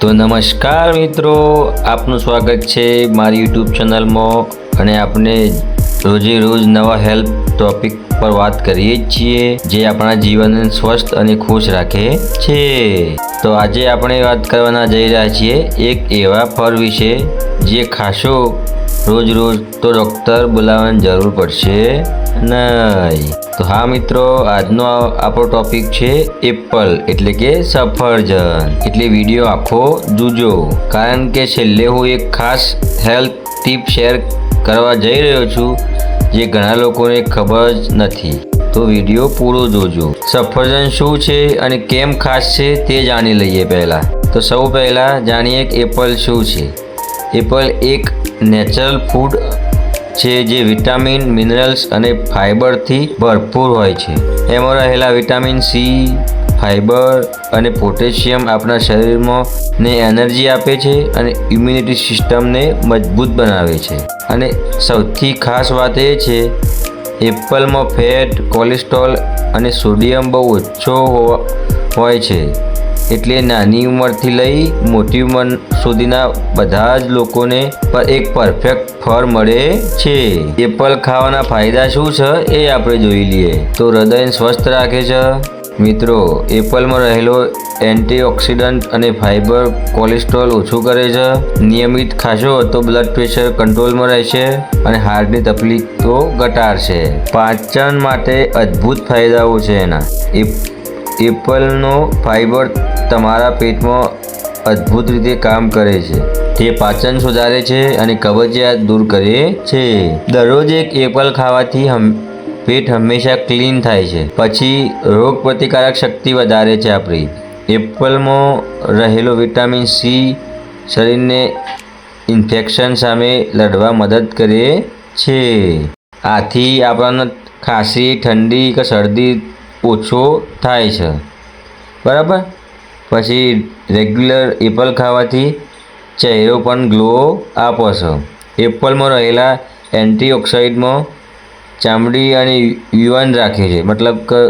તો નમસ્કાર મિત્રો, આપનું સ્વાગત છે મારી યુટ્યુબ ચેનલમાં અને આપણે રોજે રોજ નવા હેલ્થ ટોપિક પર વાત કરીએ જ છીએ, જે આપણા જીવનને સ્વસ્થ અને ખુશ રાખે છે. તો આજે આપણે વાત કરવાના જઈ રહ્યા છીએ એક એવા ફળ વિશે, જે ખાશો રોજ રોજ તો ડૉક્ટર બોલાવવાની જરૂર પડશે નહીં. તો હા મિત્રો, આજનો આપણો ટોપિક છે એપલ, એટલે કે સફરજન. એટલે વીડિયો આખો જોજો. કારણ કે છેલ્લે હું એક ખાસ હેલ્થ ટીપ શેર કરવા જઈ રહ્યો છું, જે ઘણા લોકોને ખબર જ નથી. તો વીડિયો પૂરો જોજો. સફરજન શું છે અને કેમ ખાસ છે તે જાણી લઈએ પહેલાં. તો સૌ પહેલાં જાણીએ કે એપલ શું છે. એપલ એક નેચરલ ફૂડ છે જે વિટામિન, મિનરલ્સ અને ફાઇબરથી ભરપૂર હોય છે. એમાં રહેલા વિટામિન સી, ફાઇબર અને પોટેશિયમ આપણા શરીરમાં ને એનર્જી આપે છે અને ઇમ્યુનિટી સિસ્ટમને મજબૂત બનાવે છે. અને સૌથી ખાસ વાત એ છે, એપલમાં ફેટ, કોલેસ્ટ્રોલ અને સોડિયમ બહુ ઓછો હોય છે. એટલે નાની ઉંમરથી લઈ મોટી ઉંમર સુધીના બધા જ લોકોને એક પરફેક્ટ ફળ મળે છે. એપલ ખાવાના ફાયદા શું છે એ આપણે જોઈ લઈએ. તો હૃદયને સ્વસ્થ રાખે છે. મિત્રો, એપલમાં રહેલો એન્ટીઓક્સિડન્ટ અને ફાઇબર કોલેસ્ટ્રોલ ઓછું કરે છે. નિયમિત ખાશો તો બ્લડ પ્રેશર કંટ્રોલમાં રહેશે અને હાર્ટની તકલીફ તો ઘટાડશે. પાચન માટે અદ્ભુત ફાયદાઓ છે એના. એપ એપલનો ફાઇબર તમારા પેટમાં અદ્ભુત રીતે કામ કરે છે. તે પાચન સુધારે છે અને કબજિયાત દૂર કરે છે. દરરોજ એક એપલ ખાવાથી પેટ હંમેશા ક્લીન થાય છે. પછી રોગ પ્રતિકારક શક્તિ વધારે છે આપણી. એપલમાં રહેલો વિટામિન સી શરીરને ઇન્ફેક્શન સામે લડવા મદદ કરે છે. આથી આપણને ખાંસી, ઠંડી કે શરદી ઓછો થાય છે. બરાબર? પછી રેગ્યુલર એપલ ખાવાથી ચહેરો પણ ગ્લો આપે છે. એપલમાં રહેલા એન્ટીઓક્સાઇડમાં ચામડી અને યુવાન રાખે છે. મતલબ કે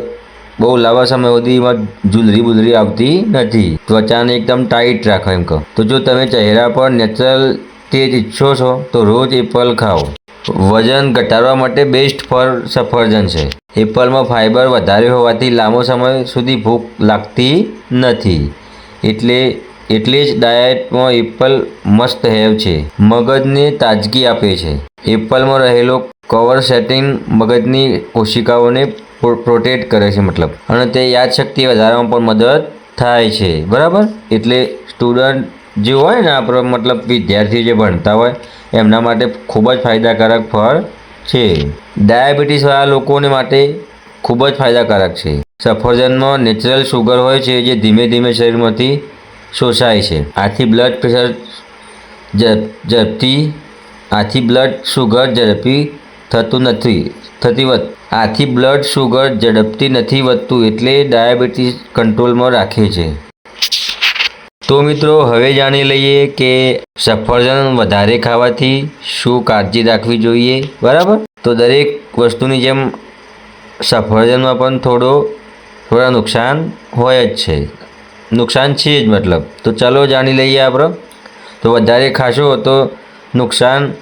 બહુ લાંબા સમય સુધી એમાં જુલરી બુલરી આવતી નથી. ત્વચાને એકદમ ટાઈટ રાખો એમ કહો. તો જો તમે ચહેરા પર નેચરલ તેજ ઈચ્છો છો, તો રોજ એપલ ખાઓ. વજન ઘટાડવા માટે બેસ્ટ ફળ સફરજન છે. એપલમાં ફાઇબર વધારે હોવાથી લાંબો સમય સુધી ભૂખ લાગતી નથી. એટલે એટલે જ ડાયટમાં એપલ મસ્ત હેવ છે. મગજને તાજગી આપે છે. એપલમાં રહેલો કવર સેટિંગ મગજની કોશિકાઓને પ્રો- પ્રોટેક્ટ કરે છે મતલબ. અને તે યાદશક્તિ વધારવામાં પણ મદદ થાય છે. બરાબર? એટલે સ્ટુડન્ટ જે હોય ને આપણો મતલબ વિદ્યાર્થી જે ભણતા હોય, એમના માટે ખૂબ જ ફાયદાકારક ફળ છે. ડાયાબિટીસવાળા લોકોને માટે ખૂબ જ ફાયદાકારક છે. સફરજનમાં નેચરલ શુગર હોય છે જે ધીમે ધીમે શરીરમાંથી શોષાય છે. આથી બ્લડ પ્રેશર ઝડપ- ઝડપથી, આથી બ્લડ શુગર ઝડપી થતું નથી, થતી વધ આથી બ્લડ શુગર ઝડપથી નથી વધતું એટલે ડાયાબિટીસ કંટ્રોલમાં રાખે છે. તો મિત્રો, હવે જાણી લઈએ કે સફરજન વધારે ખાવાથી શું કાળજી રાખવી જોઈએ, બરાબર? તો દરેક વસ્તુની જેમ સફરજનમાં પણ થોડો, થોડા નુકસાન હોય જ છે. નુકસાન છે જ મતલબ. તો ચાલો જાણી લઈએ આપણે. તો વધારે ખાશો તો નુકસાન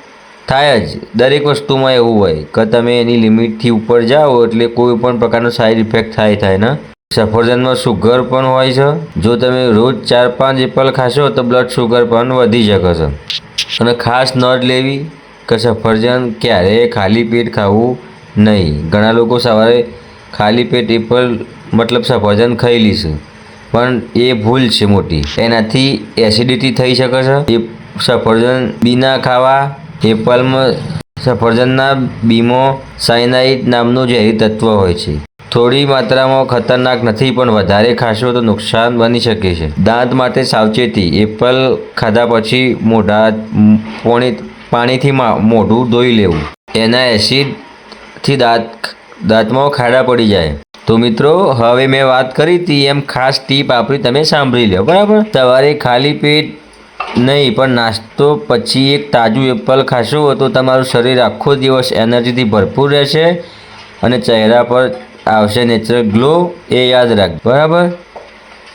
થાય જ. દરેક વસ્તુમાં એવું હોય કે તમે એની લિમિટથી ઉપર જાઓ એટલે કોઈ પણ પ્રકારનો સાઈડ ઇફેક્ટ થાય થાય, ને? સફરજનમાં સુગર પણ હોય છે. જો તમે રોજ ચાર પાંચ એપલ ખાશો તો બ્લડ શુગર પણ વધી શકે છે. અને ખાસ નોંધ લેવી કે સફરજન ક્યારેય ખાલી પેટ ખાવું નહીં. ઘણા લોકો સવારે ખાલી પેટ એપલ મતલબ સફરજન ખાઈ લેશે પણ એ ભૂલ છે મોટી. એનાથી એસિડિટી થઈ શકે છે. એ સફરજન બીના ખાવા એપલમાં સફરજનના બીમો સાયનાઇડ નામનું ઝેરી તત્વ હોય છે. થોડી માત્રામાં ખતરનાક નથી, પણ વધારે ખાશો તો નુકસાન બની શકે છે. દાંત માટે સાવચેતી, એપલ ખાધા પછી મોઢા પોણી, પાણીથી મોઢું ધોઈ લેવું. એના એસિડથી દાંત, દાંતમાં ખાડા પડી જાય. તો મિત્રો, હવે મેં વાત કરી હતી, એમ ખાસ ટીપ આપણી તમે સાંભળી લો બરાબર? સવારે ખાલી પેટ નહીં, પણ નાસ્તો પછી એક તાજું એપલ ખાશો, તો તમારું શરીર આખો દિવસ એનર્જીથી ભરપૂર રહેશે અને ચહેરા પર આવશે નેચરલ ગ્લો એ યાદ રાખ. બરાબર?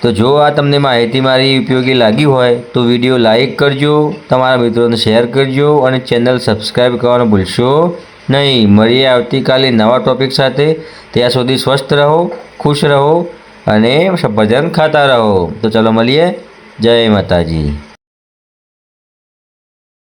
તો જો આ તમને માહિતી મારી ઉપયોગી લાગી હોય, તો વીડિયો લાઈક કરજો, તમારા મિત્રોને શેર કરજો અને ચેનલ સબસ્ક્રાઈબ કરવાનું ભૂલશો નહીં. મળીએ આવતીકાલે નવા ટોપિક સાથે. ત્યાં સુધી સ્વસ્થ રહો, ખુશ રહો અને ભજન ખાતા રહો. તો ચલો મળીએ. જય માતાજી.